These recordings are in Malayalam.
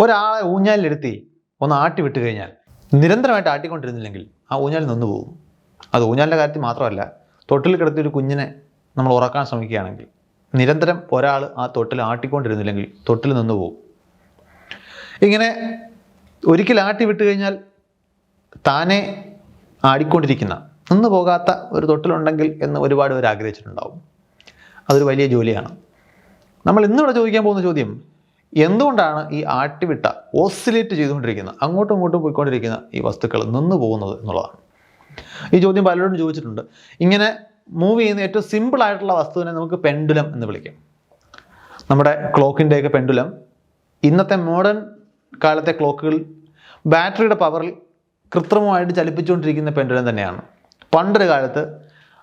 ഒരാളെ ഊഞ്ഞാലിലെടുത്തി ഒന്ന് ആട്ടി വിട്ട് കഴിഞ്ഞാൽ നിരന്തരമായിട്ട് ആട്ടിക്കൊണ്ടിരുന്നില്ലെങ്കിൽ ആ ഊഞ്ഞാൽ നിന്ന് പോകും. അത് ഊഞ്ഞാലിന്റെ കാര്യത്തിൽ മാത്രമല്ല തൊട്ടിൽ കിടത്തി ഒരു കുഞ്ഞിനെ നമ്മൾ ഉറക്കാൻ ശ്രമിക്കുകയാണെങ്കിൽ നിരന്തരം ഒരാൾ ആ തൊട്ടിൽ ആട്ടിക്കൊണ്ടിരുന്നില്ലെങ്കിൽ തൊട്ടിൽ നിന്ന് പോകും. ഇങ്ങനെ ഒരിക്കൽ ആട്ടി വിട്ട് കഴിഞ്ഞാൽ താനെ ആടിക്കൊണ്ടിരിക്കുന്ന നിന്ന് പോകാത്ത ഒരു തൊട്ടിലുണ്ടെങ്കിൽ എന്ന് ഒരുപാട് പേർ ആഗ്രഹിച്ചിട്ടുണ്ടാവും. അതൊരു വലിയ ജോലിയാണ്. നമ്മൾ ഇന്നിവിടെ ചോദിക്കാൻ പോകുന്ന ചോദ്യം എന്തുകൊണ്ടാണ് ഈ ആട്ടിവിട്ട ഓസിലേറ്റ് ചെയ്തുകൊണ്ടിരിക്കുന്ന അങ്ങോട്ടും ഇങ്ങോട്ടും പോയിക്കൊണ്ടിരിക്കുന്ന ഈ വസ്തുക്കൾ നിന്ന് പോകുന്നത് എന്നുള്ളതാണ്. ഈ ചോദ്യം പലരോടും ചോദിച്ചിട്ടുണ്ട്. ഇങ്ങനെ മൂവ് ചെയ്യുന്ന ഏറ്റവും സിമ്പിൾ ആയിട്ടുള്ള വസ്തുവിനെ നമുക്ക് പെൻഡുലം എന്ന് വിളിക്കാം. നമ്മുടെ ക്ലോക്കിന്റെയൊക്കെ പെൻഡുലം ഇന്നത്തെ മോഡേൺ കാലത്തെ ക്ലോക്കുകൾ ബാറ്ററിയുടെ പവറിൽ കൃത്രിമമായിട്ട് ചലിപ്പിച്ചുകൊണ്ടിരിക്കുന്ന പെൻഡുലം തന്നെയാണ്. പണ്ടൊരു കാലത്ത്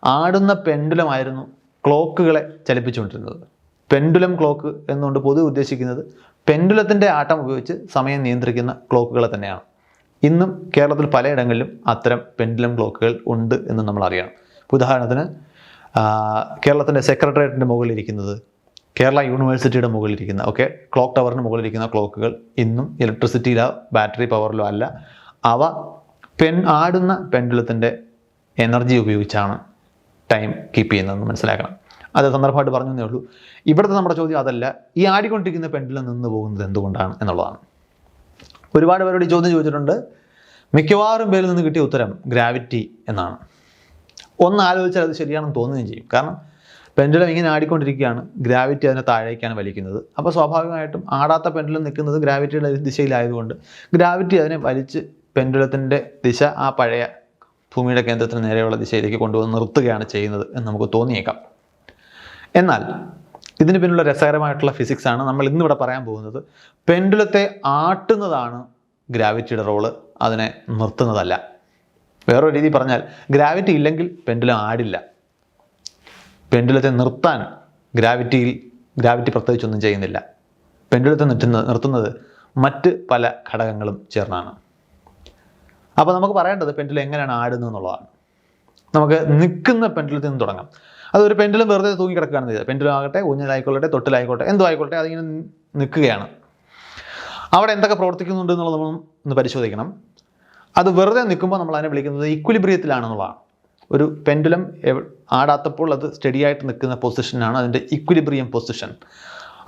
ആടുന്ന പെൻഡുലമായിരുന്നു ക്ലോക്കുകളെ ചലിപ്പിച്ചുകൊണ്ടിരുന്നത്. പെൻഡുലം ക്ലോക്ക് എന്നുകൊണ്ട് പൊതുവെ ഉദ്ദേശിക്കുന്നത് പെൻഡുലത്തിന്റെ ആട്ടം ഉപയോഗിച്ച് സമയം നിയന്ത്രിക്കുന്ന ക്ലോക്കുകളെ തന്നെയാണ്. ഇന്നും കേരളത്തിൽ പലയിടങ്ങളിലും അത്തരം പെൻഡുലം ക്ലോക്കുകൾ ഉണ്ട് എന്ന് നമ്മൾ അറിയണം. ഉദാഹരണത്തിന് കേരളത്തിന്റെ സെക്രട്ടേറിയറ്റിന്റെ മുകളിൽ ഇരിക്കുന്നത് കേരള യൂണിവേഴ്സിറ്റിയുടെ മുകളിലിരിക്കുന്ന ഓക്കെ ക്ലോക്ക് ടവറിന് മുകളിലിരിക്കുന്ന ക്ലോക്കുകൾ ഇന്നും ഇലക്ട്രിസിറ്റിയിലോ ബാറ്ററി പവറിലോ അല്ല. അവ പെൻ ആടുന്ന പെൻഡുലത്തിന്റെ എനർജി ഉപയോഗിച്ചാണ് ടൈം കീപ്പ് ചെയ്യുന്നതെന്ന് മനസ്സിലാക്കണം. അത് സന്ദർഭമായിട്ട് പറഞ്ഞു എന്നേ ഉള്ളൂ. ഇവിടുത്തെ നമ്മുടെ ചോദ്യം അതല്ല ഈ ആടിക്കൊണ്ടിരിക്കുന്ന പെൻഡുലം നിന്ന് പോകുന്നത് എന്തുകൊണ്ടാണ് എന്നുള്ളതാണ്. ഒരുപാട് പേരോട് ഈ ചോദ്യം ചോദിച്ചിട്ടുണ്ട്. മിക്കവാറും പേരിൽ നിന്ന് കിട്ടിയ ഉത്തരം ഗ്രാവിറ്റി എന്നാണ്. ഒന്ന് ആലോചിച്ചാൽ അത് ശരിയാണെന്ന് തോന്നുകയും ചെയ്യും. കാരണം പെൻഡുലം ഇങ്ങനെ ആടിക്കൊണ്ടിരിക്കുകയാണ് ഗ്രാവിറ്റി അതിനെ താഴേക്കാണ് വലിക്കുന്നത്. അപ്പോൾ സ്വാഭാവികമായിട്ടും ആടാത്ത പെൻഡുലം നിൽക്കുന്നത് ഗ്രാവിറ്റിയുടെ ദിശയിലായതുകൊണ്ട് ഗ്രാവിറ്റി അതിനെ വലിച്ച് പെൻഡുലത്തിന്റെ ദിശ ആ പഴയ ഭൂമിയുടെ കേന്ദ്രത്തിന് നേരെയുള്ള ദിശയിലേക്ക് കൊണ്ടുവന്ന് നിർത്തുകയാണ് ചെയ്യുന്നത് എന്ന് നമുക്ക് തോന്നിയേക്കാം. എന്നാൽ ഇതിന് പിന്നിലുള്ള രസകരമായിട്ടുള്ള ഫിസിക്സ് ആണ് നമ്മൾ ഇന്നിവിടെ പറയാൻ പോകുന്നത്. പെൻഡുലത്തെ ആട്ടുന്നതാണ് ഗ്രാവിറ്റിയുടെ റോൾ അതിനെ നിർത്തുന്നതല്ല. വേറൊരു രീതി പറഞ്ഞാൽ ഗ്രാവിറ്റി ഇല്ലെങ്കിൽ പെൻഡുലം ആടില്ല. പെൻഡുലത്തെ നിർത്താൻ ഗ്രാവിറ്റിയിൽ ഗ്രാവിറ്റി പ്രത്യേകിച്ചൊന്നും ചെയ്യുന്നില്ല. പെൻഡുലത്തെ നിർത്തുന്നത് നിർത്തുന്നത് മറ്റ് പല ഘടകങ്ങളും ചേർന്നാണ്. അപ്പോൾ നമുക്ക് പറയേണ്ടത് പെൻഡുലം എങ്ങനെയാണ് ആടുന്നത് എന്നുള്ളതാണ്. നമുക്ക് നിൽക്കുന്ന പെൻഡുലത്തിൽ നിന്ന് തുടങ്ങാം. അതൊരു പെൻഡുലം വെറുതെ തൂങ്ങി കിടക്കുകയാണ് ചെയ്തത്. പെൻഡുലം ആകട്ടെ ഊഞ്ഞലായിക്കോട്ടെ തൊട്ടിലായിക്കോട്ടെ എന്തോ ആയിക്കോട്ടെ അതിങ്ങനെ നിൽക്കുകയാണ് അവിടെ എന്തൊക്കെ പ്രവർത്തിക്കുന്നുണ്ട് എന്നുള്ളത് നമ്മൾ ഒന്ന് പരിശോധിക്കണം. അത് വെറുതെ നിൽക്കുമ്പോൾ നമ്മൾ അതിനെ വിളിക്കുന്നത് ഇക്വിലിബ്രിയത്തിലാണെന്നുള്ളതാണ്. ഒരു പെൻഡുലം ആടാത്തപ്പോൾ അത് സ്റ്റഡി ആയിട്ട് നിൽക്കുന്ന പൊസിഷനാണ് അതിന്റെ ഇക്വിലിബ്രിയം പൊസിഷൻ.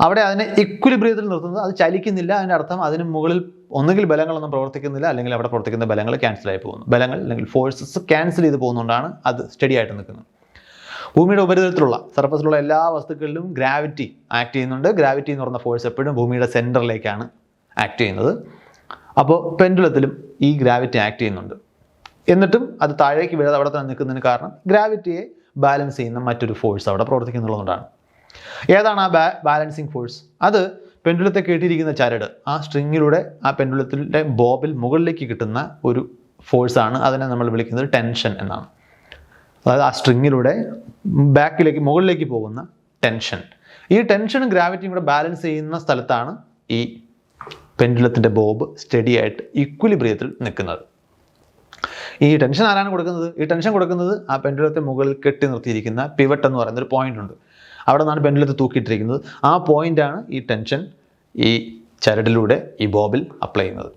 അവിടെ അതിനെ ഇക്വിലിബ്രിയത്തിൽ നിർത്തുന്നത് അത് ചലിക്കുന്നില്ല അതിന്റെ അർത്ഥം അതിന് മുകളിൽ ഒന്നുകിൽ ബലങ്ങളൊന്നും പ്രവർത്തിക്കുന്നില്ല അല്ലെങ്കിൽ അവിടെ പ്രവർത്തിക്കുന്ന ബലങ്ങൾ ക്യാൻസൽ ആയി പോകുന്നു. ബലങ്ങൾ അല്ലെങ്കിൽ ഫോഴ്സസ് ക്യാൻസൽ ചെയ്ത് പോകുന്നതുകൊണ്ടാണ് അത് സ്റ്റഡി ആയിട്ട് നിൽക്കുന്നത്. ഭൂമിയുടെ ഉപരിതലത്തിലുള്ള സർഫസിലുള്ള എല്ലാ വസ്തുക്കളിലും ഗ്രാവിറ്റി ആക്ട് ചെയ്യുന്നുണ്ട്. ഗ്രാവിറ്റി എന്ന് പറഞ്ഞ ഫോഴ്സ് എപ്പോഴും ഭൂമിയുടെ സെന്ററിലേക്കാണ് ആക്ട് ചെയ്യുന്നത്. അപ്പോൾ പെൻഡുലത്തിലും ഈ ഗ്രാവിറ്റി ആക്ട് ചെയ്യുന്നുണ്ട്. എന്നിട്ടും അത് താഴേക്ക് വീഴാതെ അവിടെ തന്നെ നിൽക്കുന്നതിന് കാരണം ഗ്രാവിറ്റിയെ ബാലൻസ് ചെയ്യുന്ന മറ്റൊരു ഫോഴ്സ് അവിടെ പ്രവർത്തിക്കുന്നുള്ളതുകൊണ്ടാണ്. ഏതാണ് ആ ബാലൻസിങ് ഫോഴ്സ് അത് പെൻഡുലത്തെ കേട്ടിരിക്കുന്ന ചരട് ആ സ്ട്രിങ്ങിലൂടെ ആ പെൻഡുലത്തിന്റെ ബോബിൽ മുകളിലേക്ക് കിട്ടുന്ന ഒരു ഫോഴ്സാണ് അതിനെ നമ്മൾ വിളിക്കുന്നത് ടെൻഷൻ എന്നാണ്. അതായത് ആ സ്ട്രിങ്ങിലൂടെ ബാക്കിലേക്ക് മുകളിലേക്ക് പോകുന്ന ടെൻഷൻ. ഈ ടെൻഷനും ഗ്രാവിറ്റിയും കൂടെ ബാലൻസ് ചെയ്യുന്ന സ്ഥലത്താണ് ഈ പെൻഡുലത്തിന്റെ ബോബ് സ്റ്റഡി ആയിട്ട് ഇക്വലിബ്രിയത്തിൽ നിൽക്കുന്നത്. ഈ ടെൻഷൻ ആരാണ് കൊടുക്കുന്നത്? ഈ ടെൻഷൻ കൊടുക്കുന്നത് ആ പെൻഡുലത്തെ മുകളിൽ കെട്ടി നിർത്തിയിരിക്കുന്ന പിവട്ട് എന്ന് പറയുന്ന ഒരു പോയിന്റ് ഉണ്ട്. അവിടെ നിന്നാണ് പെൻഡുലത്തെ തൂക്കിയിട്ടിരിക്കുന്നത്. ആ പോയിന്റാണ് ഈ ടെൻഷൻ ഈ ചരടിലൂടെ ഈ ബോബിൽ അപ്ലൈ ചെയ്യുന്നത്.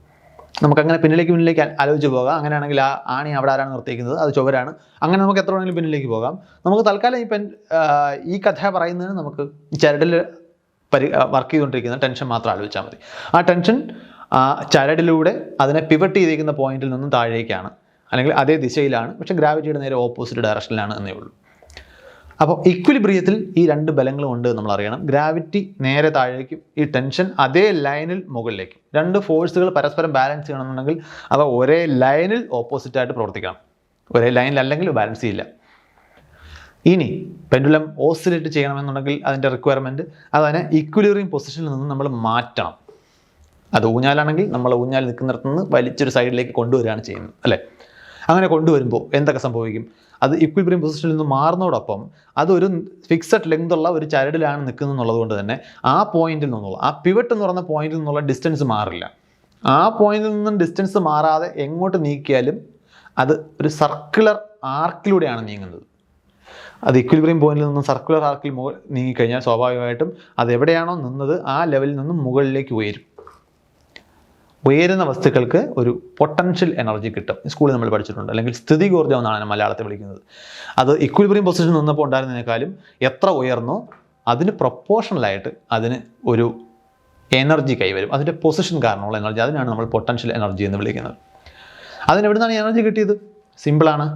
നമുക്കങ്ങനെ പിന്നിലേക്ക് പിന്നിലേക്ക് ആലോചിച്ച് പോകാം. അങ്ങനെയാണെങ്കിൽ ആ ആണി അവിടെ ആരാണ് നിർത്തിയിരിക്കുന്നത്? അത് ചുവരാണ് അങ്ങനെ നമുക്ക് എത്ര വേണമെങ്കിലും പിന്നിലേക്ക് പോകാം. നമുക്ക് തൽക്കാലം ഈ പെൻ ഈ കഥ പറയുന്നതിന് നമുക്ക് ചരടിൽ പരി വർക്ക് ചെയ്തുകൊണ്ടിരിക്കുന്ന ടെൻഷൻ മാത്രം ആലോചിച്ചാൽ മതി. ആ ടെൻഷൻ ചരടിലൂടെ അതിനെ പിവട്ട് ചെയ്തിരിക്കുന്ന പോയിന്റിൽ നിന്നും താഴേക്കാണ്. അല്ലെങ്കിൽ അതേ ദിശയിലാണ്. പക്ഷേ ഗ്രാവിറ്റിയുടെ നേരെ ഓപ്പോസിറ്റ് ഡയറക്ഷനിലാണ് എന്നേ ഉള്ളൂ. അപ്പോൾ ഇക്വിലിബ്രിയത്തിൽ ഈ രണ്ട് ബലങ്ങളും ഉണ്ട് നമ്മൾ അറിയണം. ഗ്രാവിറ്റി നേരെ താഴേക്കും ഈ ടെൻഷൻ അതേ ലൈനിൽ മുകളിലേക്കും. രണ്ട് ഫോഴ്സുകൾ പരസ്പരം ബാലൻസ് ചെയ്യണമെന്നുണ്ടെങ്കിൽ അവ ഒരേ ലൈനിൽ ഓപ്പോസിറ്റായിട്ട് പ്രവർത്തിക്കണം. ഒരേ ലൈനിൽ അല്ലെങ്കിൽ ബാലൻസ് ചെയ്യില്ല. ഇനി പെൻഡുലം ഓസിലേറ്റ് ചെയ്യണമെന്നുണ്ടെങ്കിൽ അതിന്റെ റിക്വയർമെന്റ് അതിനെ ഇക്വിലിബ്രിയം പൊസിഷനിൽ നിന്ന് നമ്മൾ മാറ്റണം. അത് ഊഞ്ഞാലാണെങ്കിൽ നമ്മൾ ഊഞ്ഞാൽ നിൽക്കുന്നിടത്തുനിന്ന് വലിച്ചൊരു സൈഡിലേക്ക് കൊണ്ടുവരികയാണ് ചെയ്യുന്നത് അല്ലേ? അങ്ങനെ കൊണ്ടുവരുമ്പോൾ എന്തൊക്കെ സംഭവിക്കും? അത് ഇക്വിബ്രിയം പൊസിഷനിൽ നിന്ന് മാറുന്നതോടൊപ്പം അതൊരു ഫിക്സഡ് ലെങ്ത് ഉള്ള ഒരു ചരടിലാണ് നിൽക്കുന്നത് എന്നുള്ളത് കൊണ്ട് തന്നെ ആ പോയിന്റിൽ നിന്നുള്ള ആ പിവറ്റ് എന്ന് പറയുന്ന പോയിന്റിൽ നിന്നുള്ള ഡിസ്റ്റൻസ് മാറില്ല. ആ പോയിന്റിൽ നിന്നും ഡിസ്റ്റൻസ് മാറാതെ എങ്ങോട്ട് നീക്കിയാലും അത് ഒരു സർക്കുലർ ആർക്കിലൂടെയാണ് നീങ്ങുന്നത്. അത് ഇക്വിലിബ്രിയം പോയിന്റിൽ നിന്നും സർക്കുലർ ആർക്കിൽ മുകൾ നീങ്ങിക്കഴിഞ്ഞാൽ സ്വാഭാവികമായിട്ടും അത് എവിടെയാണോ നിന്നത് ആ ലെവലിൽ നിന്നും മുകളിലേക്ക് ഉയരും. ഉയരുന്ന വസ്തുക്കൾക്ക് ഒരു പൊട്ടൻഷ്യൽ എനർജി കിട്ടും. സ്കൂളിൽ നമ്മൾ പഠിച്ചിട്ടുണ്ട്. അല്ലെങ്കിൽ സ്ഥിതികോർജം എന്നാണ് അതിനെ മലയാളത്തിൽ വിളിക്കുന്നത്. അത് ഇക്വിലിബ്രിയം പൊസിഷൻ നിന്നപ്പോൾ ഉണ്ടായിരുന്നതിനേക്കാളും എത്ര ഉയർന്നോ അതിന് പ്രൊപ്പോർഷണലായിട്ട് അതിന് ഒരു എനർജി കൈവരും അതിന്റെ പൊസിഷൻ കാരണമുള്ള എനർജി അതിനാണ് നമ്മൾ പൊട്ടൻഷ്യൽ എനർജി എന്ന് വിളിക്കുന്നത്. അതിന് എവിടുന്നാണ് എനർജി കിട്ടിയത്? സിമ്പിളാണ്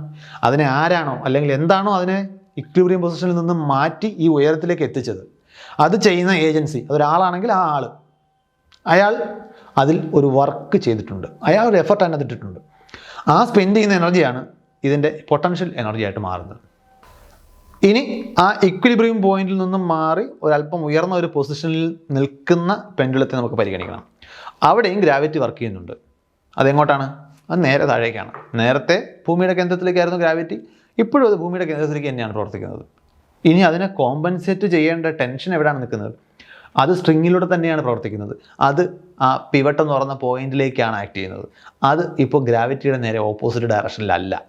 അതിനെ ആരാണോ അല്ലെങ്കിൽ എന്താണോ അതിനെ ഇക്വിലിബ്രിയം പൊസിഷനിൽ നിന്ന് മാറ്റി ഈ ഉയരത്തിലേക്ക് എത്തിച്ചത്. അത് ചെയ്യുന്ന ഏജൻസി അതൊരാളാണെങ്കിൽ ആ ആൾ അയാൾ അതിൽ ഒരു വർക്ക് ചെയ്തിട്ടുണ്ട്. അയാൾ ഒരു എഫർട്ട് അതിനകത്ത് ഇട്ടിട്ടുണ്ട്. ആ സ്പെൻഡ് ചെയ്യുന്ന എനർജിയാണ് ഇതിന്റെ പൊട്ടൻഷ്യൽ എനർജി ആയിട്ട് മാറുന്നത്. ഇനി ആ ഇക്വിലിബ്രിയം പോയിന്റിൽ നിന്നും മാറി ഒരല്പം ഉയർന്ന ഒരു പൊസിഷനിൽ നിൽക്കുന്ന പെൻഡുലത്തെ നമുക്ക് പരിഗണിക്കണം. അവിടെയും ഗ്രാവിറ്റി വർക്ക് ചെയ്യുന്നുണ്ട്. അതെങ്ങോട്ടാണ്? അത് നേരെ താഴേക്കാണ്. നേരത്തെ ഭൂമിയുടെ കേന്ദ്രത്തിലേക്കായിരുന്നു ഗ്രാവിറ്റി ഇപ്പോഴും അത് ഭൂമിയുടെ കേന്ദ്രത്തിലേക്ക് തന്നെയാണ് പ്രവർത്തിക്കുന്നത്. ഇനി അതിനെ കോമ്പൻസേറ്റ് ചെയ്യേണ്ട ടെൻഷൻ എവിടെയാണ് നിൽക്കുന്നത്? അത് സ്ട്രിങ്ങിലൂടെ തന്നെയാണ് പ്രവർത്തിക്കുന്നത്. അത് ആ പിവട്ട് എന്ന് പറയുന്ന പോയിന്റിലേക്കാണ് ആക്ട് ചെയ്യുന്നത്. അത് ഇപ്പോൾ ഗ്രാവിറ്റിയുടെ നേരെ ഓപ്പോസിറ്റ് ഡയറക്ഷനിലല്ല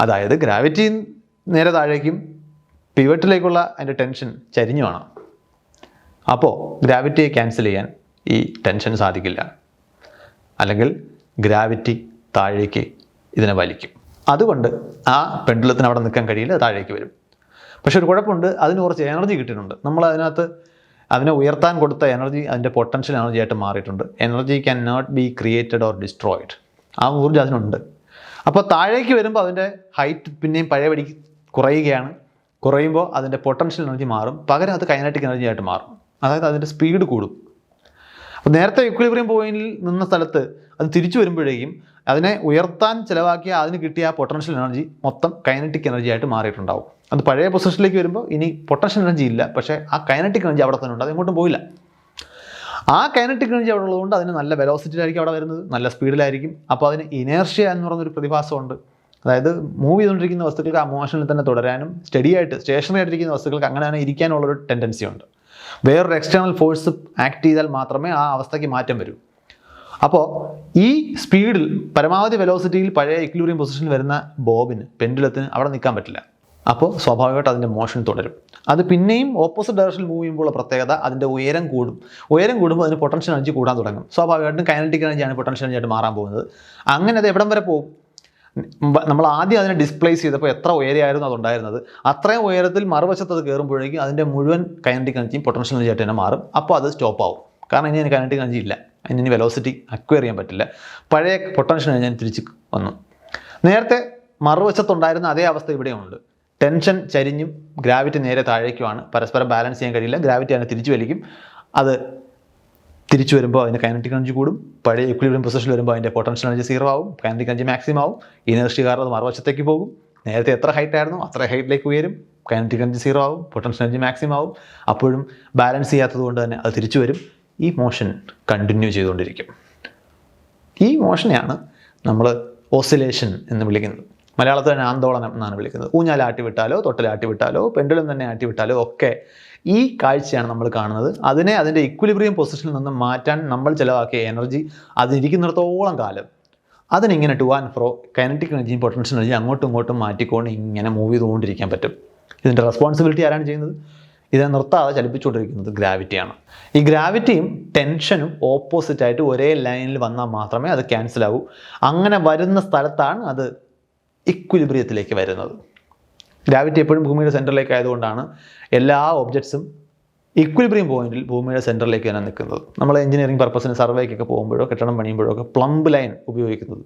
അതായത് ഗ്രാവിറ്റി നേരെ താഴേക്കും പിവട്ടിലേക്കുള്ള അതിന്റെ ടെൻഷൻ ചരിഞ്ഞു ചരിഞ്ഞുമാണ് അപ്പോൾ ഗ്രാവിറ്റിയെ ക്യാൻസൽ ചെയ്യാൻ ഈ ടെൻഷൻ സാധിക്കില്ല. അല്ലെങ്കിൽ ഗ്രാവിറ്റി താഴേക്ക് ഇതിനെ വലിക്കും. അതുകൊണ്ട് ആ പെൻഡുലത്തിന് അവിടെ നിൽക്കാൻ കഴിയില്ല താഴേക്ക് വരും. പക്ഷെ ഒരു കുഴപ്പമുണ്ട് അതിന് കുറച്ച് എനർജി കിട്ടിയിട്ടുണ്ട് നമ്മൾ അതിനകത്ത് അതിനെ ഉയർത്താൻ കൊടുത്ത എനർജി അതിന്റെ പൊട്ടൻഷ്യൽ എനർജി ആയിട്ട് മാറിയിട്ടുണ്ട്. Energy can not be created or destroyed ആ ഊർജം അതിനുണ്ട്. അപ്പോൾ താഴേക്ക് വരുമ്പോൾ അതിന്റെ ഹൈറ്റ് പിന്നെയും പഴയപടി കുറയുകയാണ്. കുറയുമ്പോൾ അതിന്റെ പൊട്ടൻഷ്യൽ എനർജി മാറും. പകരം അത് കൈനറ്റിക് എനർജി ആയിട്ട് മാറും. അതായത് അതിന്റെ സ്പീഡ് കൂടും. അപ്പോൾ നേരത്തെ ഇക്വിലിബ്രിയം പോയിന്റിൽ നിന്ന സ്ഥലത്ത് അത് തിരിച്ചു വരുമ്പോഴേക്കും അതിനെ ഉയർത്താൻ ചിലവാക്കിയ അതിന് കിട്ടിയ ആ പൊട്ടൻഷ്യൽ എനർജി മൊത്തം കൈനറ്റിക് എനർജി ആയിട്ട് മാറിയിട്ടുണ്ടാവും. അത് പഴയ പൊസിഷനിലേക്ക് വരുമ്പോൾ ഇനി പൊട്ടൻഷ്യൽ എനർജി ഇല്ല. പക്ഷേ ആ കൈനറ്റിക് എനർജി അവിടെ തന്നെ ഉണ്ട്. അത് എങ്ങോട്ടും പോയില്ല ആ കൈനറ്റിക് എനർജി അവിടെ ഉള്ളതുകൊണ്ട് അതിന് നല്ല വെലോസിറ്റിയിലായിരിക്കും അവിടെ വരുന്നത്. നല്ല സ്പീഡിലായിരിക്കും അപ്പോൾ അതിന് ഇനേർഷ്യ എന്ന് പറഞ്ഞൊരു പ്രതിഭാസമുണ്ട്. അതായത് മൂവ് ചെയ്തുകൊണ്ടിരിക്കുന്ന വസ്തുക്കൾക്ക് ആ മോഷനിൽ തന്നെ തുടരാനും സ്റ്റഡി ആയിട്ട് സ്റ്റേഷനറി ആയിട്ടിരിക്കുന്ന വസ്തുക്കൾക്ക് അങ്ങനെ തന്നെ ഇരിക്കാനുള്ളൊരു ടെൻഡൻസി ഉണ്ട്. വേറൊരു എക്സ്റ്റേണൽ ഫോഴ്സ് ആക്ട് ചെയ്താൽ മാത്രമേ ആ അവസ്ഥയ്ക്ക് മാറ്റം വരൂ. അപ്പോൾ ഈ സ്പീഡിൽ പരമാവധി വെലോസിറ്റിയിൽ പഴയ ഇക്ലൂറിയം പൊസിഷനിൽ വരുന്ന ബോബിന് പെൻഡുലത്തിന് അവിടെ നിൽക്കാൻ പറ്റില്ല. അപ്പോൾ സ്വാഭാവികമായിട്ട് അതിന്റെ മോഷൻ തുടരും. അത് പിന്നെയും ഓപ്പോസിറ്റ് ഡയറക്ഷനിൽ മൂവ് ചെയ്യുമ്പോൾ പ്രത്യേകത അതിന്റെ ഉയരം കൂടും. ഉയരം കൂടുമ്പോൾ അതിന് പൊട്ടൻഷ്യൽ എനർജി കൂടാൻ തുടങ്ങും. സ്വാഭാവികമായിട്ടും കൈനറ്റിക് എനർജിയാണ് പൊട്ടൻഷ്യൽ എനർജി ആയിട്ട് മാറാൻ പോകുന്നത്. അങ്ങനെ അത് എവിടം വരെ പോകും? നമ്മൾ ആദ്യം അതിനെ ഡിസ്പ്ലേസ് ചെയ്തപ്പോൾ എത്ര ഉയരെയായിരുന്നു അതുണ്ടായിരുന്നത്. അത്രയും ഉയരത്തിൽ മറുവശത്ത് അത് കയറുമ്പോഴേക്കും അതിന്റെ മുഴുവൻ കൈനറ്റിക് എനർജിയും പൊട്ടൻഷ്യൽ എനർജി ആയിട്ട് തന്നെ മാറും. അപ്പോൾ അത് സ്റ്റോപ്പ് ആവും. കാരണം ഇനി എനിക്ക് കൈനറ്റിക് എനർജി ഇല്ല ഇനി വെലോസിറ്റി അക്വയർ ചെയ്യാൻ പറ്റില്ല. പഴയ പൊട്ടൻഷ്യൽ ഞാൻ തിരിച്ച് വന്നു. നേരത്തെ മറുവശത്തുണ്ടായിരുന്ന അതേ അവസ്ഥ ഇവിടെയുണ്ട്. ടെൻഷൻ ചരിഞ്ഞും ഗ്രാവിറ്റി നേരെ താഴേക്കുമാണ്. പരസ്പരം ബാലൻസ് ചെയ്യാൻ കഴിയില്ല. ഗ്രാവിറ്റി അതിനെ തിരിച്ചു വലിക്കും. അത് തിരിച്ചു വരുമ്പോൾ അതിന്റെ കൈനറ്റിക് എനർജി കൂടും. പഴയ ഇക്വിലിബ്രിയം പൊസിഷനിൽ വരുമ്പോൾ അതിന്റെ പൊട്ടൻഷ്യൽ എനർജി സീറോ ആവും. കൈനറ്റിക് എനർജി മാക്സിമം ആവും. ഇനർജി കാരണം അത് മറുവശത്തേക്ക് പോകും. നേരത്തെ എത്ര ഹൈറ്റ് ആയിരുന്നു? അത്ര ഹൈറ്റിലേക്ക് ഉയരും. കൈനറ്റിക് എനർജി സീറോ ആവും. പൊട്ടൻഷ്യൽ എനർജി മാക്സിമം ആവും. അപ്പോഴും ബാലൻസ് ചെയ്യാത്തത് കൊണ്ട് തന്നെ അത് തിരിച്ചു വരും. ഈ മോഷൻ കണ്ടിന്യൂ ചെയ്തുകൊണ്ടിരിക്കും. ഈ മോഷനെയാണ് നമ്മൾ ഓസിലേഷൻ എന്ന് വിളിക്കുന്നത്. മലയാളത്തിൽ തന്നെ ആന്തോളനം എന്നാണ് വിളിക്കുന്നത്. ഊഞ്ഞാലാട്ടി വിട്ടാലോ തൊട്ടിലാട്ടി വിട്ടാലോ പെൻഡുലം തന്നെ ആട്ടി വിട്ടാലോ ഒക്കെ ഈ കാഴ്ചയാണ് നമ്മൾ കാണുന്നത്. അതിനെ അതിന്റെ ഇക്വിലിബ്രിയം പൊസിഷനിൽ നിന്ന് മാറ്റാൻ നമ്മൾ ചിലവാക്കിയ എനർജി അതിരിക്കുന്നിടത്തോളം കാലം. അതിനിങ്ങനെ ടു ആൻഡ് ഫ്രോ കൈനറ്റിക് എനർജിയും പൊട്ടൻഷ്യൽ എനർജി അങ്ങോട്ടും ഇങ്ങോട്ടും മാറ്റിക്കൊണ്ട് ഇങ്ങനെ മൂവ് ചെയ്തുകൊണ്ടിരിക്കാൻ പറ്റും. ഇതിന്റെ റെസ്പോൺസിബിലിറ്റി ആരാണ് ചെയ്യുന്നത്? ഇതിനെ നിർത്താതെ ചലിപ്പിച്ചുകൊണ്ടിരിക്കുന്നത് ഗ്രാവിറ്റിയാണ് ഈ ഗ്രാവിറ്റിയും ടെൻഷനും ഓപ്പോസിറ്റ് ആയിട്ട് ഒരേ ലൈനിൽ വന്നാൽ മാത്രമേ അത് ക്യാൻസൽ ആവൂ. അങ്ങനെ വരുന്ന സ്ഥലത്താണ് അത് ഇക്വിലിബ്രിയത്തിലേക്ക് വരുന്നത്. ഗ്രാവിറ്റി എപ്പോഴും ഭൂമിയുടെ സെന്ററിലേക്ക് ആയതുകൊണ്ടാണ് എല്ലാ ഒബ്ജക്ട്സും ഇക്വിലിബ്രിയം പോയിന്റിൽ ഭൂമിയുടെ സെന്ററിലേക്ക് തന്നെ നിൽക്കുന്നത്. നമ്മൾ എഞ്ചിനീയറിംഗ് പർപ്പസിന് സർവേക്കൊക്കെ പോകുമ്പോഴോ കെട്ടിടം പണിയുമ്പോഴോ ഒക്കെ പ്ലംബ് ലൈൻ ഉപയോഗിക്കുന്നത്.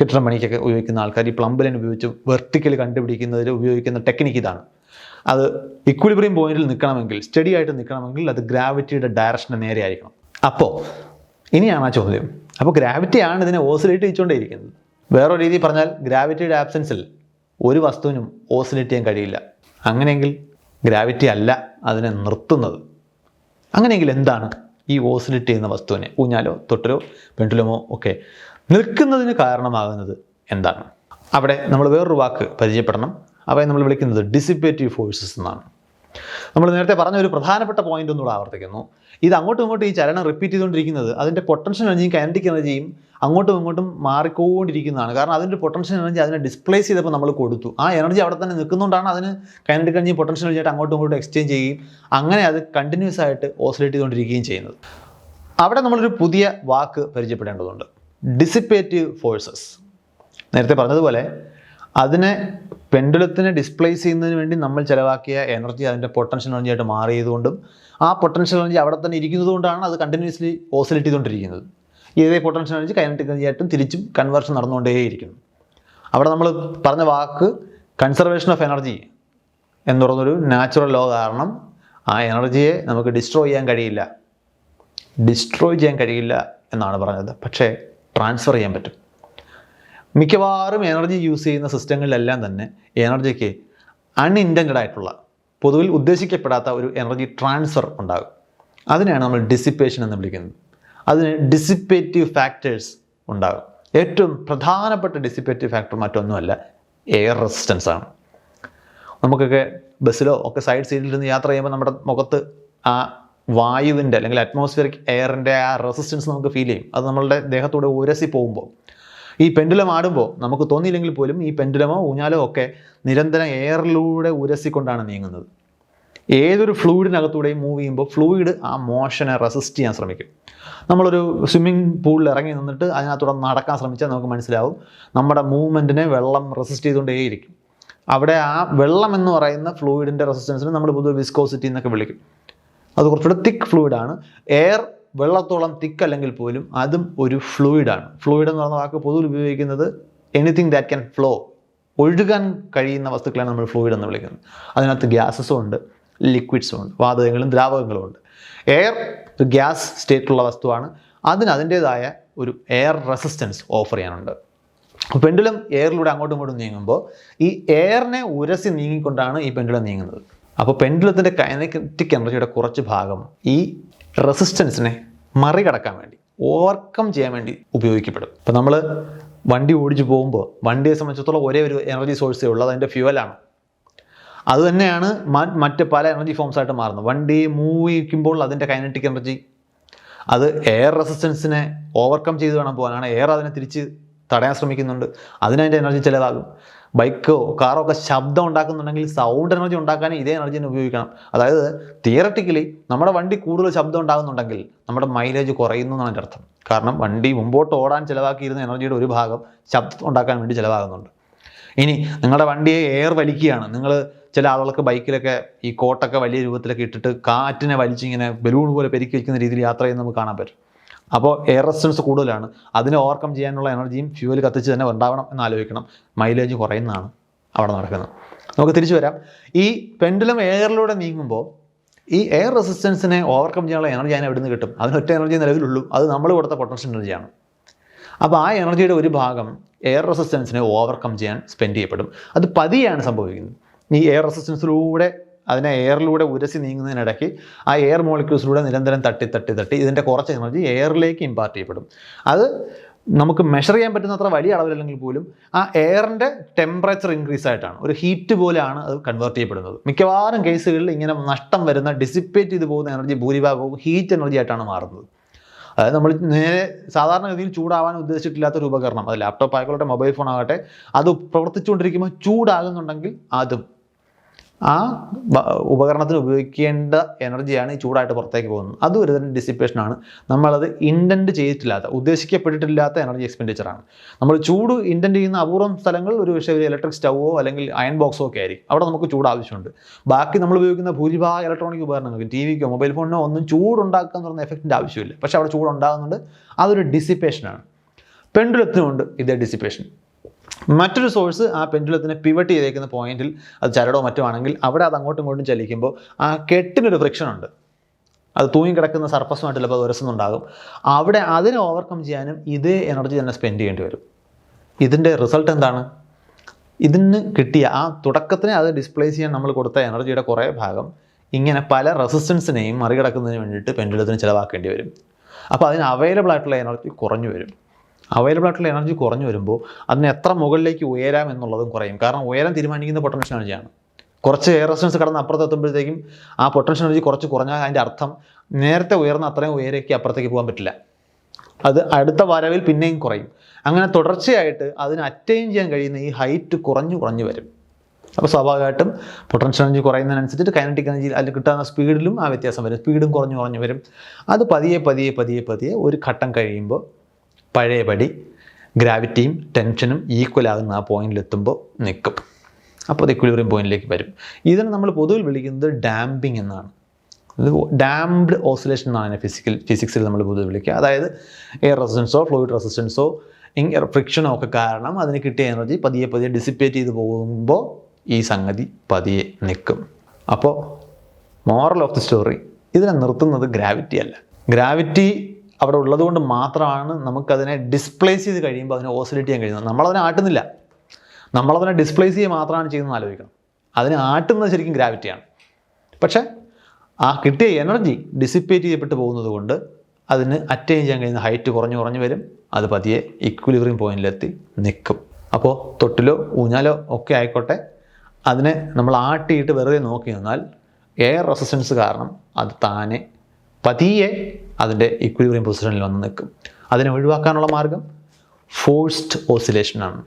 കെട്ടിടം പണിക്കൊക്കെ ഉപയോഗിക്കുന്ന ആൾക്കാർ ഈ പ്ലംബ് ലൈൻ ഉപയോഗിച്ച് വെർട്ടിക്കൽ കണ്ടുപിടിക്കുന്നതിൽ ഉപയോഗിക്കുന്ന ടെക്നിക്ക് ഇതാണ്. അത് ഇക്വിലിബ്രിയം പോയിന്റിൽ നിൽക്കണമെങ്കിൽ സ്റ്റഡി ആയിട്ട് നിൽക്കണമെങ്കിൽ അത് ഗ്രാവിറ്റിയുടെ ഡയറക്ഷന് നേരെ ആയിരിക്കണം. അപ്പോൾ ഇനിയാണ് ആ ചോദ്യം. അപ്പോൾ ഗ്രാവിറ്റിയാണ് ഇതിനെ ഓസിലേറ്റ് ചെയ്തുകൊണ്ടേയിരിക്കുന്നത്. വേറൊരു രീതി പറഞ്ഞാൽ ഗ്രാവിറ്റിയുടെ ആബ്സെൻസിൽ ഒരു വസ്തുവിനും ഓസിലേറ്റ് ചെയ്യാൻ കഴിയില്ല. അങ്ങനെയെങ്കിൽ ഗ്രാവിറ്റി അല്ല അതിനെ നിർത്തുന്നത്. അങ്ങനെയെങ്കിൽ എന്താണ് ഈ ഓസിലേറ്റ് ചെയ്യുന്ന വസ്തുവിനെ? ഊഞ്ഞാലോ തൊട്ടിലോ പെണ്ടുലമോ ഒക്കെ നിൽക്കുന്നതിന് കാരണമാകുന്നത് എന്താണ്? അവിടെ നമ്മൾ വേറൊരു വാക്ക് പരിചയപ്പെടണം. അവയെ നമ്മൾ വിളിക്കുന്നത് ഡിസിപ്പേറ്റീവ് ഫോഴ്സസ് എന്നാണ്. നമ്മൾ നേരത്തെ പറഞ്ഞ ഒരു പ്രധാനപ്പെട്ട പോയിന്റ് ഒന്നുകൂടെ ആവർത്തിക്കുന്നു. ഇത് അങ്ങോട്ടും ഇങ്ങോട്ടും ഈ ചലനം റിപ്പീറ്റ് ചെയ്തുകൊണ്ടിരിക്കുന്നത് അതിന്റെ പൊട്ടൻഷ്യൽ എനർജിയും കൈനറ്റിക് എനർജിയും അങ്ങോട്ടും ഇങ്ങോട്ടും മാറിക്കൊണ്ടിരിക്കുന്നതാണ്. കാരണം അതിന്റെ പൊട്ടൻഷ്യൽ എനർജി അതിനെ ഡിസ്പ്ലേസ് ചെയ്തപ്പോൾ നമ്മൾ കൊടുത്തു. ആ എനർജി അവിടെ തന്നെ നിൽക്കുന്നതുകൊണ്ടാണ് അതിന് കൈനറ്റിക് എനർജി പൊട്ടൻഷ്യൽ എനർജി ആയിട്ട് അങ്ങോട്ടും ഇങ്ങോട്ടും എക്സ്ചേഞ്ച് ചെയ്യുകയും അങ്ങനെ അത് കണ്ടിന്യൂസ് ആയിട്ട് ഓസിലേറ്റ് ചെയ്തുകൊണ്ടിരിക്കുകയും ചെയ്യുന്നത്. അവിടെ നമ്മളൊരു പുതിയ വാക്ക് പരിചയപ്പെടേണ്ടതുണ്ട്. ഡിസിപ്പേറ്റീവ് ഫോഴ്സസ് നേരത്തെ പറഞ്ഞതുപോലെ അതിനെ പെൻഡുലത്തിനെ ഡിസ്പ്ലേസ് ചെയ്യുന്നതിന് വേണ്ടി നമ്മൾ ചിലവാക്കിയ എനർജി അതിന്റെ പൊട്ടൻഷ്യൽ എനർജി ആയിട്ട് മാറിയതുകൊണ്ടും ആ പൊട്ടൻഷ്യൽ എനർജി അവിടെ തന്നെ ഇരിക്കുന്നതുകൊണ്ടാണ് അത് കണ്ടിന്യൂസ്ലി ഓസിലേറ്റ് ചെയ്തുകൊണ്ടിരിക്കുന്നത്. ഇതേ പൊട്ടൻഷ്യൽ എനർജി കൈനറ്റിക് എനർജി ആയിട്ടും തിരിച്ചും കൺവേർഷൻ നടന്നുകൊണ്ടേയിരിക്കുന്നു. അവിടെ നമ്മൾ പറഞ്ഞ വാക്ക് കൺസർവേഷൻ ഓഫ് എനർജി എന്ന് പറഞ്ഞൊരു നാച്ചുറൽ ലോ കാരണം ആ എനർജിയെ നമുക്ക് ഡിസ്ട്രോയ് ചെയ്യാൻ കഴിയില്ല. ഡിസ്ട്രോയ് ചെയ്യാൻ കഴിയില്ല എന്നാണ് പറഞ്ഞത്. പക്ഷേ ട്രാൻസ്ഫർ ചെയ്യാൻ പറ്റും. മിക്കവാറും എനർജി യൂസ് ചെയ്യുന്ന സിസ്റ്റങ്ങളിലെല്ലാം തന്നെ എനർജിക്ക് അൺഇന്റന്റഡ് ആയിട്ടുള്ള പൊതുവിൽ ഉദ്ദേശിക്കപ്പെടാത്ത ഒരു എനർജി ട്രാൻസ്ഫർ ഉണ്ടാകും. അതിനെയാണ് നമ്മൾ ഡിസിപ്പേഷൻ എന്ന് വിളിക്കുന്നത്. അതിന് ഡിസിപ്പേറ്റീവ് ഫാക്ടേഴ്സ് ഉണ്ടാകും. ഏറ്റവും പ്രധാനപ്പെട്ട ഡിസിപ്പേറ്റീവ് ഫാക്ടർ മറ്റൊന്നുമല്ല എയർ റെസിസ്റ്റൻസ് ആണ്. നമുക്കൊക്കെ ബസ്സിലോ ഒക്കെ സൈഡ് സീറ്റിൽ നിന്ന് യാത്ര ചെയ്യുമ്പോൾ നമ്മുടെ മുഖത്ത് ആ വായുവിന്റെ അല്ലെങ്കിൽ അറ്റ്മോസ്ഫിയറിക് എയറിന്റെ ആ റെസിസ്റ്റൻസ് നമുക്ക് ഫീൽ ചെയ്യും. അത് നമ്മളുടെ ദേഹത്തൂടെ ഉരസി പോകുമ്പോൾ ഈ പെൻഡുലം ആടുമ്പോൾ നമുക്ക് തോന്നിയില്ലെങ്കിൽ പോലും ഈ പെൻഡുലമോ ഊഞ്ഞാലോ ഒക്കെ നിരന്തരം എയറിലൂടെ ഉരസിക്കൊണ്ടാണ് നീങ്ങുന്നത്. ഏതൊരു ഫ്ലൂയിഡിനകത്തൂടെയും മൂവ് ചെയ്യുമ്പോൾ ഫ്ലൂയിഡ് ആ മോഷനെ റെസിസ്റ്റ് ചെയ്യാൻ ശ്രമിക്കും. നമ്മളൊരു സ്വിമ്മിംഗ് പൂളിൽ ഇറങ്ങി നിന്നിട്ട് അതിനകത്തൂടെ നടക്കാൻ ശ്രമിച്ചാൽ നമുക്ക് മനസ്സിലാവും നമ്മുടെ മൂവ്മെന്റിനെ വെള്ളം റെസിസ്റ്റ് ചെയ്തുകൊണ്ടേയിരിക്കും അവിടെ ആ വെള്ളം എന്ന് പറയുന്ന ഫ്ലൂയിഡിന്റെ റെസിസ്റ്റൻസിന് നമ്മൾ പൊതുവെ വിസ്കോസിറ്റി എന്നൊക്കെ വിളിക്കും. അത് കുറച്ചുകൂടെ തിക്ക് ഫ്ലൂയിഡാണ് എയർ വെള്ളത്തോളം തിക്കല്ലെങ്കിൽ പോലും അതും ഒരു ഫ്ലൂയിഡാണ്. ഫ്ലൂയിഡ് എന്ന് പറഞ്ഞ വാക്ക് പൊതുവിൽ ഉപയോഗിക്കുന്നത് എനിത്തിങ് ദാറ്റ് ക്യാൻ ഫ്ലോ ഒഴുകാൻ കഴിയുന്ന വസ്തുക്കളാണ് നമ്മൾ ഫ്ലൂയിഡ് എന്ന് വിളിക്കുന്നത്. അതിനകത്ത് ഗ്യാസസും ഉണ്ട് ലിക്വിഡ്സും ഉണ്ട് വാതകങ്ങളും ദ്രാവകങ്ങളും ഉണ്ട്. എയർ ഒരു ഗ്യാസ് സ്റ്റേറ്റിലുള്ള വസ്തുവാണ്. അതിന് അതിന്റേതായ ഒരു എയർ റെസിസ്റ്റൻസ് ഓഫർ ചെയ്യാനുണ്ട്. പെൻഡുലം എയറിലൂടെ അങ്ങോട്ടും ഇങ്ങോട്ടും നീങ്ങുമ്പോൾ ഈ എയറിനെ ഉരസി നീങ്ങിക്കൊണ്ടാണ് ഈ പെൻഡുലം നീങ്ങുന്നത്. അപ്പോൾ പെൻഡുലത്തിന്റെ കൈനറ്റിക് എനർജിയുടെ കുറച്ച് ഭാഗം ഈ റെസിസ്റ്റൻസിനെ മറികടക്കാൻ വേണ്ടി ഓവർകം ചെയ്യാൻ വേണ്ടി ഉപയോഗിക്കപ്പെടും. അപ്പം നമ്മൾ വണ്ടി ഓടിച്ചു പോകുമ്പോൾ വണ്ടിയെ സംബന്ധിച്ചിടത്തോളം ഒരേ ഒരു എനർജി സോഴ്സേ ഉള്ളൂ അത് അതിന്റെ ഫ്യൂവലാണ് അത് തന്നെയാണ് മറ്റ് പല എനർജി ഫോംസ് ആയിട്ട് മാറുന്നത്. വണ്ടി മൂവ് ചെയ്യിക്കുമ്പോൾ അതിന്റെ കൈനറ്റിക് എനർജി അത് എയർ റെസിസ്റ്റൻസിനെ ഓവർകം ചെയ്ത് വേണം പോകാനാണ്. എയർ അതിനെ തിരിച്ച് തടയാൻ ശ്രമിക്കുന്നുണ്ട്. അതിനതിന്റെ എനർജി ചിലവാകും. ബൈക്കോ കാറോ ഒക്കെ ശബ്ദം ഉണ്ടാക്കുന്നുണ്ടെങ്കിൽ സൗണ്ട് എനർജി ഉണ്ടാക്കാൻ ഇതേ എനർജി തന്നെ ഉപയോഗിക്കണം. അതായത് തിയററ്റിക്കലി നമ്മുടെ വണ്ടി കൂടുതൽ ശബ്ദം ഉണ്ടാകുന്നുണ്ടെങ്കിൽ നമ്മുടെ മൈലേജ് കുറയുന്നു എന്നാണ് എന്റെ അർത്ഥം. കാരണം വണ്ടി മുമ്പോട്ട് ഓടാൻ ചിലവാക്കിയിരുന്ന എനർജിയുടെ ഒരു ഭാഗം ശബ്ദം ഉണ്ടാക്കാൻ വേണ്ടി ചിലവാകുന്നുണ്ട്. ഇനി നിങ്ങളുടെ വണ്ടിയെ എയർ വലിക്കുകയാണ്. നിങ്ങൾ ചില ആളുകൾക്ക് ബൈക്കിലൊക്കെ ഈ കോട്ടൊക്കെ വലിയ രൂപത്തിലൊക്കെ ഇട്ടിട്ട് കാറ്റിനെ വലിച്ചിങ്ങനെ ബലൂൺ പോലെ പെരുക്കി വയ്ക്കുന്ന രീതിയിൽ യാത്ര ചെയ്യുന്നത് നമുക്ക് കാണാൻ പറ്റും. അപ്പോൾ എയർ റെസിസ്റ്റൻസ് കൂടുതലാണ്. അതിനെ ഓവർകം ചെയ്യാനുള്ള എനർജിയും ഫ്യൂവൽ കത്തിച്ച് തന്നെ ഉണ്ടാവണം എന്ന് ആലോചിക്കണം മൈലേജ് കുറയുന്നതാണ് അവിടെ നടക്കുന്നത്. നമുക്ക് തിരിച്ചു വരാം. ഈ പെൻഡുലം എയറിലൂടെ നീങ്ങുമ്പോൾ ഈ എയർ റെസിസ്റ്റൻസിനെ ഓവർകം ചെയ്യാനുള്ള എനർജി അതിന് എവിടെ നിന്ന് കിട്ടും അതിനൊറ്റ എനർജി നിലവിലുള്ളൂ. അത് നമ്മൾ കൊടുത്ത പൊട്ടൻഷ്യൽ എനർജിയാണ് അപ്പോൾ ആ എനർജിയുടെ ഒരു ഭാഗം എയർ റെസിസ്റ്റൻസിനെ ഓവർകം ചെയ്യാൻ സ്പെൻഡ് ചെയ്യപ്പെടും. അത് പതിയാണ് സംഭവിക്കുന്നത്. ഈ എയർ റെസിസ്റ്റൻസിലൂടെ അതിനെ എയറിലൂടെ ഉരസി നീങ്ങുന്നതിനിടയ്ക്ക് ആ എയർ മോളിക്യൂൾസിലൂടെ നിരന്തരം തട്ടി തട്ടി തട്ടി ഇതിന്റെ കുറച്ച് എനർജി എയറിലേക്ക് ഇമ്പാർട്ട് ചെയ്യപ്പെടും. അത് നമുക്ക് മെഷർ ചെയ്യാൻ പറ്റുന്ന അത്ര വലിയ അളവിലല്ലെങ്കിൽ പോലും ആ എയറിന്റെ ടെമ്പറേച്ചർ ഇൻക്രീസ് ആയിട്ടാണ്. ഒരു ഹീറ്റ് പോലെയാണ് അത് കൺവേർട്ട് ചെയ്യപ്പെടുന്നത്. മിക്കവാറും കേസുകളിൽ ഇങ്ങനെ നഷ്ടം വരുന്ന ഡിസിപ്പേറ്റ് ചെയ്ത് പോകുന്ന എനർജി ഭൂരിഭാഗവും ഹീറ്റ് എനർജി ആയിട്ടാണ് മാറുന്നത്. അതായത് നമ്മൾ നേരെ സാധാരണഗതിയിൽ ചൂടാവാൻ ഉദ്ദേശിച്ചിട്ടില്ലാത്ത ഒരു ഉപകരണം അത് ലാപ്ടോപ്പ് ആയിക്കോട്ടെ മൊബൈൽ ഫോൺ ആകട്ടെ അത് പ്രവർത്തിച്ചുകൊണ്ടിരിക്കുമ്പോൾ ചൂടാകുന്നുണ്ടെങ്കിൽ അതും ആ ഉപകരണത്തിന് ഉപയോഗിക്കേണ്ട എനർജിയാണ് ഈ ചൂടായിട്ട് പുറത്തേക്ക് പോകുന്നത്. അത് ഒരു തരം ഡിസിപ്പേഷനാണ് നമ്മളത് ഇന്റന്റ് ചെയ്തിട്ടില്ലാത്ത ഉദ്ദേശിക്കപ്പെട്ടിട്ടില്ലാത്ത എനർജി എക്സ്പെൻഡിച്ചറാണ് നമ്മൾ ചൂട് ഇന്റന്റ് ചെയ്യുന്ന അപൂർവം സ്ഥലങ്ങൾ ഒരു പക്ഷേ ഒരു ഇലക്ട്രിക് സ്റ്റവോ അല്ലെങ്കിൽ അയൺ ബോക്സോ ഒക്കെ ആയിരിക്കും. അവിടെ നമുക്ക് ചൂട് ആവശ്യമുണ്ട്. ബാക്കി നമ്മൾ ഉപയോഗിക്കുന്ന ഭൂരിഭാഗം ഇലക്ട്രോണിക് ഉപകരണങ്ങൾക്ക് ടി വിക്കോ മൊബൈൽ ഫോണിനോ ഒന്നും ചൂടുണ്ടാക്കുക എന്ന് പറയുന്ന എഫക്റ്റിന്റെ ആവശ്യമില്ല. പക്ഷേ അവിടെ ചൂടുണ്ടാകുന്നുണ്ട്. അതൊരു ഡിസിപ്പേഷനാണ് പെൻഡുലത്തിനുമുണ്ട് ഇതേ ഡിസിപ്പേഷൻ മറ്റൊരു സോഴ്സ് ആ പെൻഡുലത്തിനെ പിവട്ട് ചെയ്തേക്കുന്ന പോയിന്റിൽ അത് ചരടോ മറ്റോ ആണെങ്കിൽ അവിടെ അത് അങ്ങോട്ടും ഇങ്ങോട്ടും ചലിക്കുമ്പോൾ ആ കെട്ടിനൊരു ഫ്രിക്ഷൻ ഉണ്ട്. അത് തൂങ്ങിക്കിടക്കുന്ന സർഫസുമായിട്ട് ചിലപ്പോൾ ഉരസുന്നുണ്ടാകും അവിടെ അതിനെ ഓവർകം ചെയ്യാനും ഇതേ എനർജി തന്നെ സ്പെൻഡ് ചെയ്യേണ്ടി വരും. ഇതിന്റെ റിസൾട്ട് എന്താണ്? ഇതിന് കിട്ടിയ ആ തുടക്കത്തിനെ അത് ഡിസ്പ്ലേസ് ചെയ്യാൻ നമ്മൾ കൊടുത്ത എനർജിയുടെ കുറേ ഭാഗം ഇങ്ങനെ പല റെസിസ്റ്റൻസിനെയും മറികടക്കുന്നതിന് വേണ്ടിയിട്ട് പെൻഡുലത്തിന് ചിലവാക്കേണ്ടി വരും. അപ്പോൾ അതിന് അവൈലബിൾ ആയിട്ടുള്ള എനർജി കുറഞ്ഞു വരും. അവൈലബിൾ ആയിട്ടുള്ള എനർജി കുറഞ്ഞു വരുമ്പോൾ അതിന് എത്ര മുകളിലേക്ക് ഉയരാം എന്നുള്ളതും കുറയും. കാരണം ഉയരം തീരുമാനിക്കുന്ന പൊട്ടൻഷ്യൽ എനർജിയാണ് കുറച്ച് എയർ റെസിസ്റ്റൻസ് കടന്ന് അപ്പുറത്ത് എത്തുമ്പോഴത്തേക്കും ആ പൊട്ടൻഷ്യൽ എനർജി കുറച്ച് കുറഞ്ഞാൽ അതിന്റെ അർത്ഥം നേരത്തെ ഉയർന്ന അത്രയും ഉയരേക്ക് അപ്പുറത്തേക്ക് പോകാൻ പറ്റില്ല. അത് അടുത്ത വരവിൽ പിന്നെയും കുറയും. അങ്ങനെ തുടർച്ചയായിട്ട് അതിന് അറ്റൈൻ ചെയ്യാൻ കഴിയുന്ന ഈ ഹൈറ്റ് കുറഞ്ഞു കുറഞ്ഞു വരും. അപ്പോൾ സ്വാഭാവികമായിട്ടും പൊട്ടൻഷ്യൽ എനർജി കുറയുന്നതിനനുസരിച്ചിട്ട് കൈനറ്റിക് എനർജി അതിൽ കിട്ടുന്ന സ്പീഡിലും ആ വ്യത്യാസം വരും. സ്പീഡും കുറഞ്ഞു കുറഞ്ഞു വരും. അത് പതിയെ പതിയെ പതിയെ പതിയെ ഒരു ഘട്ടം കഴിയുമ്പോൾ പഴയപടി ഗ്രാവിറ്റിയും ടെൻഷനും ഈക്വൽ ആകുന്ന ആ പോയിന്റിലെത്തുമ്പോൾ നിൽക്കും അപ്പോൾ അത് ഇക്വിലിബ്രിയം പോയിന്റിലേക്ക് വരും. ഇതിനെ നമ്മൾ പൊതുവിൽ വിളിക്കുന്നത് ഡാമ്പിംഗ് എന്നാണ്. ഡാംഡ് ഓസിലേഷൻ എന്നാണ് ഫിസിക്കൽ ഫിസിക്സിൽ നമ്മൾ പൊതുവെ വിളിക്കുക. അതായത് എയർ റെസിസ്റ്റൻസോ ഫ്ലൂയിഡ് റെസിസ്റ്റൻസോ ഫ്രിക്ഷനോ ഒക്കെ കാരണം അതിന് കിട്ടിയ എനർജി പതിയെ പതിയെ ഡിസിപ്പേറ്റ് ചെയ്ത് പോകുമ്പോൾ ഈ സംഗതി പതിയെ നിൽക്കും അപ്പോൾ മോറൽ ഓഫ് ദി സ്റ്റോറി ഇതിനെ നിർത്തുന്നത് ഗ്രാവിറ്റി അല്ല. ഗ്രാവിറ്റി അവിടെ ഉള്ളതുകൊണ്ട് മാത്രമാണ് നമുക്കതിനെ ഡിസ്പ്ലേസ് ചെയ്ത് കഴിയുമ്പോൾ അതിനെ ഓസിലേറ്റ് ചെയ്യാൻ കഴിയുന്നത്. നമ്മളതിനെ ആട്ടുന്നില്ല. നമ്മളതിനെ ഡിസ്പ്ലേസ് ചെയ്യുക മാത്രമാണ് ചെയ്യുന്നത് ആലോചിക്കണം. അതിനെ ആട്ടുന്നത് ശരിക്കും ഗ്രാവിറ്റിയാണ് പക്ഷേ ആ കിട്ടിയ എനർജി ഡിസിപ്പേറ്റ് ചെയ്യപ്പെട്ട് പോകുന്നത് കൊണ്ട് അതിന് അറ്റൈൻ ചെയ്യാൻ കഴിയുന്ന ഹൈറ്റ് കുറഞ്ഞു കുറഞ്ഞു വരും. അത് പതിയെ ഇക്വിലിവറിങ് പോയിന്റിലെത്തി നിൽക്കും. അപ്പോൾ തൊട്ടിലോ ഊഞ്ഞാലോ ഒക്കെ ആയിക്കോട്ടെ അതിനെ നമ്മൾ ആട്ടിയിട്ട് വെറുതെ നോക്കി നിന്നാൽ എയർ റെസിസ്റ്റൻസ് കാരണം അത് താനെ പതിയെ അതിന്റെ ഇക്വിലിബ്രിയം പൊസിഷനിൽ വന്ന് നിൽക്കും. അതിനെ ഒഴിവാക്കാനുള്ള മാർഗം ഫോഴ്സ്ഡ് ഓസിലേഷനാണ്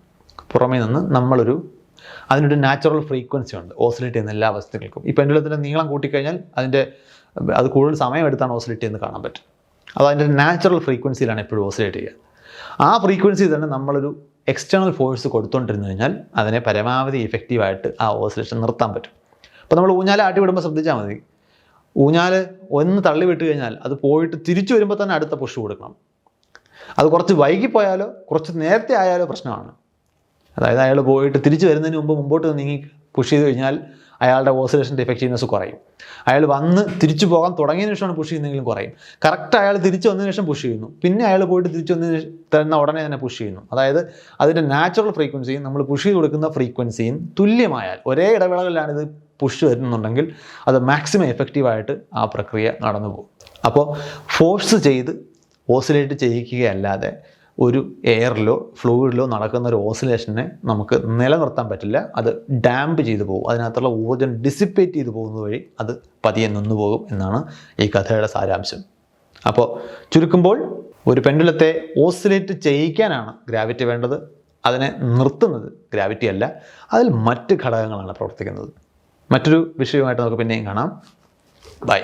പുറമേ നിന്ന് നമ്മളൊരു അതിനൊരു നാച്ചുറൽ ഫ്രീക്വൻസി ഉണ്ട്. ഓസിലേറ്റ് ചെയ്യുന്ന എല്ലാ വസ്തുക്കൾക്കും ഈ പെൻഡുലത്തിന്റെ നീളം കൂട്ടിക്കഴിഞ്ഞാൽ അതിന്റെ അത് കൂടുതൽ സമയം സമയമെടുത്താണ് ഓസിലേറ്റ് ചെയ്യുന്നത് കാണാൻ പറ്റും. അത് അതിന്റെ നാച്ചുറൽ ഫ്രീക്വൻസിയിലാണ് എപ്പോഴും ഓസിലേറ്റ് ചെയ്യുക. ആ ഫ്രീക്വൻസി തന്നെ നമ്മളൊരു എക്സ്റ്റേണൽ ഫോഴ്സ് കൊടുത്തുകൊണ്ടിരുന്നു കഴിഞ്ഞാൽ അതിനെ പരമാവധി ഇഫക്റ്റീവായിട്ട് ആ ഓസിലേഷൻ നിർത്താൻ പറ്റും. അപ്പോൾ നമ്മൾ ഊഞ്ഞാൽ ആട്ടി വിടുമ്പോൾ ശ്രദ്ധിച്ചാൽ മതി. ഊഞ്ഞാൽ ഒന്ന് തള്ളി വിട്ട് കഴിഞ്ഞാൽ അത് പോയിട്ട് തിരിച്ചു വരുമ്പോൾ തന്നെ അടുത്ത പുഷ് കൊടുക്കണം. അത് കുറച്ച് വൈകിപ്പോയാലോ കുറച്ച് നേരത്തെ ആയാലോ പ്രശ്നമാണ്. അതായത് അയാൾ പോയിട്ട് തിരിച്ചു വരുന്നതിന് മുമ്പ് മുമ്പോട്ട് നീങ്ങി പുഷ് ചെയ്ത് കഴിഞ്ഞാൽ അയാളുടെ ഓസിലേഷന്റെ എഫക്റ്റീവ്നെസ് കുറയും. അയാൾ വന്ന് തിരിച്ചു പോകാൻ തുടങ്ങിയതിന് ശേഷമാണ് പുഷ് ചെയ്യുന്നതെങ്കിലും കുറയും. കറക്റ്റ് അയാൾ തിരിച്ചു വന്നതിന് ശേഷം പുഷ് ചെയ്യുന്നു. പിന്നെ അയാൾ പോയിട്ട് തിരിച്ചു വന്നതിന് തന്നെ ഉടനെ തന്നെ പുഷ് ചെയ്യുന്നു. അതായത് അതിന്റെ നാച്ചുറൽ ഫ്രീക്വൻസിയും നമ്മൾ പുഷ് ചെയ്ത് കൊടുക്കുന്ന ഫ്രീക്വൻസിയും തുല്യമായാൽ ഒരേ ഇടവേളകളിലാണ് ഇത് പുഷ് വരുന്നുണ്ടെങ്കിൽ അത് മാക്സിമം എഫക്റ്റീവായിട്ട് ആ പ്രക്രിയ നടന്നു പോകും. അപ്പോൾ ഫോഴ്സ് ചെയ്ത് ഓസിലേറ്റ് ചെയ്യിക്കുകയല്ലാതെ ഒരു എയറിലോ ഫ്ലൂയിഡിലോ നടക്കുന്ന ഒരു ഓസിലേഷനെ നമുക്ക് നിലനിർത്താൻ പറ്റില്ല. അത് ഡാമ്പ് ചെയ്തു പോകും. അതിനകത്തുള്ള ഊർജം ഡിസിപ്പേറ്റ് ചെയ്തു പോകുന്നത് വഴി അത് പതിയെ നിന്നു പോകും എന്നാണ് ഈ കഥയുടെ സാരാംശം. അപ്പോൾ ചുരുക്കുമ്പോൾ ഒരു പെൻഡുലത്തെ ഓസിലേറ്റ് ചെയ്യിക്കാനാണ് ഗ്രാവിറ്റി വേണ്ടത്. അതിനെ നിർത്തുന്നത് ഗ്രാവിറ്റി അല്ല. അതിൽ മറ്റ് ഘടകങ്ങളാണ് പ്രവർത്തിക്കുന്നത്. മറ്റൊരു വിഷയവുമായിട്ട് നമുക്ക് പിന്നെയും കാണാം. ബൈ.